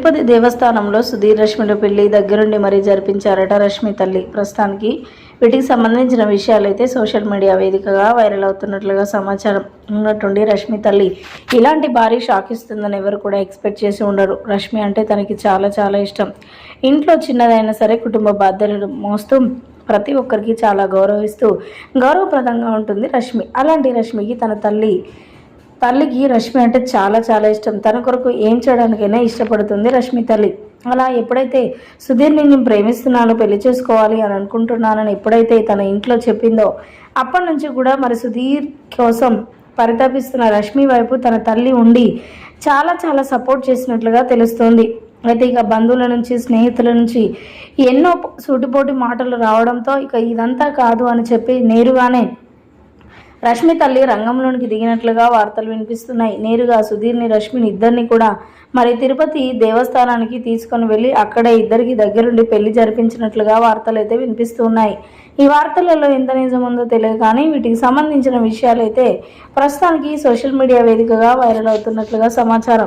తిరుపతి దేవస్థానంలో సుధీర్ రష్మిల పెళ్ళి దగ్గరుండి మరీ జరిపించారట రష్మి తల్లి. ప్రస్తుతానికి వీటికి సంబంధించిన విషయాలైతే సోషల్ మీడియా వేదికగా వైరల్ అవుతున్నట్లుగా సమాచారం ఉన్నట్టుండి రష్మి తల్లి. ఇలాంటి భారీ షాక్ ఇస్తుందని ఎవరు కూడా ఎక్స్పెక్ట్ చేసి ఉండరు. రష్మి అంటే తనకి చాలా చాలా ఇష్టం. ఇంట్లో చిన్నదైనా సరే కుటుంబ బాధ్యతలు మోస్తూ ప్రతి ఒక్కరికి చాలా గౌరవిస్తూ గౌరవప్రదంగా ఉంటుంది రష్మి. అలాంటి రష్మికి తన తల్లి తల్లికి రష్మి అంటే చాలా చాలా ఇష్టం. తన కొరకు ఏం చేయడానికైనా ఇష్టపడుతుంది రష్మి తల్లి. అలా ఎప్పుడైతే సుధీర్ని నేను ప్రేమిస్తున్నాను పెళ్ళి చేసుకోవాలి అని అనుకుంటున్నానని ఎప్పుడైతే తన ఇంట్లో చెప్పిందో అప్పటి నుంచి కూడా మరి సుధీర్ కోసం పరితపిస్తున్న రష్మి వైపు తన తల్లి ఉండి చాలా చాలా సపోర్ట్ చేసినట్లుగా తెలుస్తోంది. అయితే ఇక బంధువుల నుంచి స్నేహితుల నుంచి ఎన్నో సూటిపోటి మాటలు రావడంతో ఇక ఇదంతా కాదు అని చెప్పి నేరుగానే రష్మి తల్లి రంగంలోనికి దిగినట్లుగా వార్తలు వినిపిస్తున్నాయి. నేరుగా సుధీర్ని రష్మిని ఇద్దరిని కూడా మరి తిరుపతి దేవస్థానానికి తీసుకొని వెళ్ళి అక్కడే ఇద్దరికి దగ్గరుండి పెళ్ళి జరిపించినట్లుగా వార్తలు అయితే వినిపిస్తున్నాయి. ఈ వార్తలలో ఎంత నిజముందో తెలియదు కానీ వీటికి సంబంధించిన విషయాలైతే ప్రస్తుతానికి సోషల్ మీడియా వేదికగా వైరల్ అవుతున్నట్లుగా సమాచారం.